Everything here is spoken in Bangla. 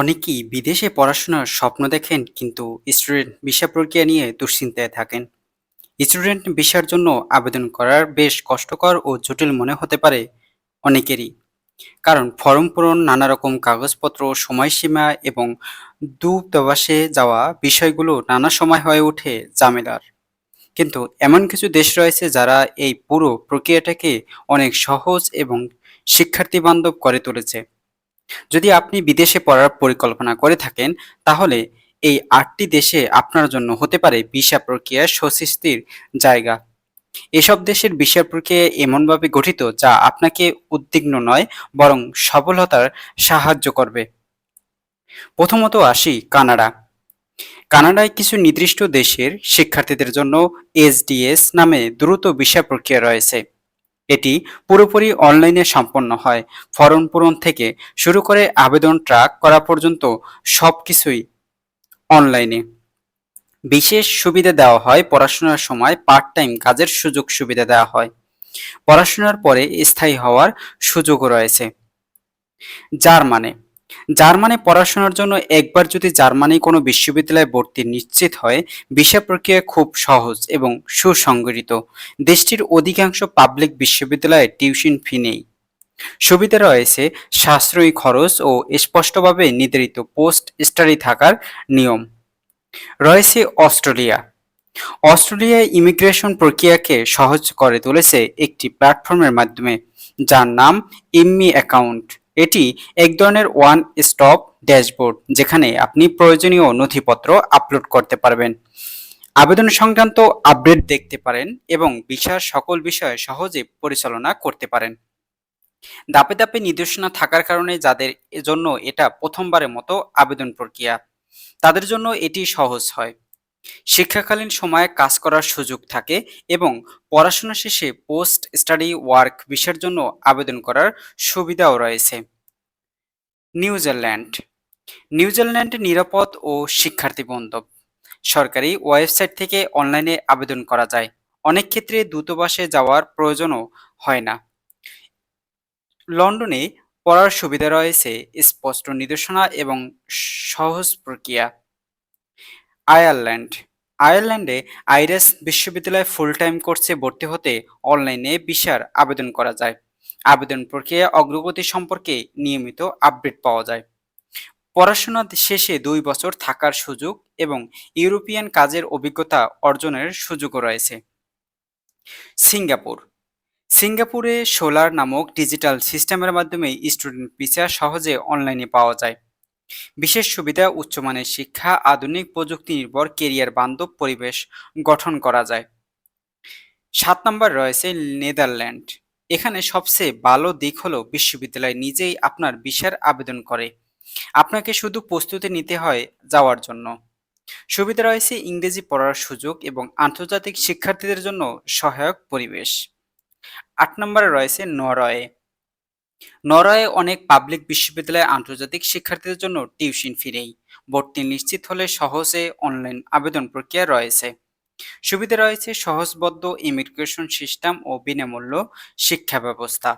অনেকেই বিদেশে পড়াশোনার স্বপ্ন দেখেন কিন্তু স্টুডেন্ট ভিসা প্রক্রিয়া নিয়ে দুশ্চিন্তায় থাকেন। স্টুডেন্ট ভিসার জন্য আবেদন করার বেশ কষ্টকর ও জটিল মনে হতে পারে অনেকেরই। কারণ ফর্ম পূরণ নানা রকম কাগজপত্র, সময়সীমা এবং দূতাবাসে যাওয়া বিষয়গুলো নানা সময় হয়ে ওঠে ঝামেলার। কিন্তু এমন কিছু দেশ রয়েছে যারা এই পুরো প্রক্রিয়াটাকে অনেক সহজ এবং শিক্ষার্থী বান্ধব করে তুলেছে। যদি আপনি বিদেশে পড়ার পরিকল্পনা করে থাকেন, তাহলে এই আটটি দেশে আপনার জন্য হতে পারে ভিসা প্রক্রিয়া স্বস্তির জায়গা। এসব দেশের ভিসা প্রক্রিয়া এমনভাবে গঠিত যা আপনাকে উদ্বিগ্ন নয়, বরং সফলতার সাহায্য করবে। প্রথমত আসি কানাডা। কানাডায় কিছু নির্দিষ্ট দেশের শিক্ষার্থীদের জন্য এসডিএস নামে দ্রুত ভিসা প্রক্রিয়া রয়েছে। এটি পুরোপুরি অনলাইনে সম্পন্ন হয়। ফরম পূরণ থেকে শুরু করে আবেদন ট্র্যাক করা পর্যন্ত সব কিছুই অনলাইনে বিশেষ সুবিধা দেওয়া হয় পড়াশোনার সময় পার্ট টাইম কাজের সুযোগ সুবিধা দেওয়া হয়। পড়াশোনার পরে স্থায়ী হওয়ার সুযোগও রয়েছে। জার্মানে জার্মানে পড়াশোনার জন্য একবার যদি জার্মানি কোনো বিশ্ববিদ্যালয়ে ভর্তি নিশ্চিত হয়, ভিসা প্রক্রিয়া খুব সহজ এবং সুসংগঠিত। দেশটির অধিকাংশ পাবলিক বিশ্ববিদ্যালয়ে টিউশন ফি নেই। সুবিধা রয়েছে সাশ্রয়ী খরচ ও স্পষ্টভাবে নির্ধারিত পোস্ট স্টাডি থাকার নিয়ম। রয়েছে অস্ট্রেলিয়া। অস্ট্রেলিয়ায় ইমিগ্রেশন প্রক্রিয়াকে সহজ করে তুলেছে একটি প্ল্যাটফর্মের মাধ্যমে, যার নাম ইম্মি অ্যাকাউন্ট। এটি এক ধরনের ওয়ান স্টপ ড্যাশবোর্ড যেখানে আপনি প্রয়োজনীয় নথিপত্র আপলোড করতে পারবেন। আবেদন সংক্রান্ত আপডেট দেখতে পারেন এবং ভিসার সকল বিষয়ে সহজে পরিচালনা করতে পারেন। ধাপে ধাপে নির্দেশনা থাকার কারণে যাদের জন্য এটা প্রথমবারের মতো আবেদন প্রক্রিয়া, তাদের জন্য এটি সহজ হয়। শিক্ষাকালীন সময়ে কাজ করার সুযোগ থাকে এবং পড়াশোনা শেষে পোস্ট স্টাডি ওয়ার্ক ভিসার জন্য আবেদন করার সুবিধাও রয়েছে। নিউজিল্যান্ড। নিউজিল্যান্ড নিরাপদ ও শিক্ষার্থী বান্ধব। সরকারি ওয়েবসাইট থেকে অনলাইনে আবেদন করা যায়। অনেক ক্ষেত্রে দূতাবাসে যাওয়ার প্রয়োজনও হয় না। লন্ডনে পড়ার সুবিধা রয়েছে স্পষ্ট নির্দেশনা এবং সহজ প্রক্রিয়া। আয়ারল্যান্ড। আয়ারল্যান্ডে আইরেস বিশ্ববিদ্যালয়ে ফুল টাইম কোর্সে ভর্তি হতে অনলাইনে ভিসার আবেদন করা যায়। আবেদন প্রক্রিয়া অগ্রগতি সম্পর্কে নিয়মিত আপডেট পাওয়া যায়। পড়াশোনা শেষে দুই বছর থাকার সুযোগ এবং ইউরোপিয়ান কাজের অভিজ্ঞতা অর্জনের সুযোগও রয়েছে। সিঙ্গাপুর। সিঙ্গাপুরে সোলার নামক ডিজিটাল সিস্টেমের মাধ্যমে স্টুডেন্ট ভিসা সহজে অনলাইনে পাওয়া যায়। বিশেষ সুবিধা উচ্চমানের শিক্ষা, আধুনিক প্রযুক্তি নির্ভর কেরিয়ার বান্ধব পরিবেশ গঠন করা যায়। সাত নম্বর রয়েছে নেদারল্যান্ড। এখানে সবচেয়ে ভালো দিক হলো বিশ্ববিদ্যালয় নিজেই আপনার ভিসার আবেদন করে। আপনাকে শুধু প্রস্তুতি নিতে হয় যাওয়ার জন্য। সুবিধা রয়েছে ইংরেজি পড়ার সুযোগ এবং আন্তর্জাতিক শিক্ষার্থীদের জন্য সহায়ক পরিবেশ। আট নম্বরে রয়েছে নরওয়ে। নরওয়ে অনেক পাবলিক বিশ্ববিদ্যালয়ে আন্তর্জাতিক শিক্ষার্থীদের জন্য টিউশন ফি নেই ভর্তি নিশ্চিত হলে সহজে অনলাইন আবেদন প্রক্রিয়া রয়েছে। সুবিধা রয়েছে সহজবদ্ধ ইমিগ্রেশন সিস্টেম ও বিনামূল্য শিক্ষা ব্যবস্থা।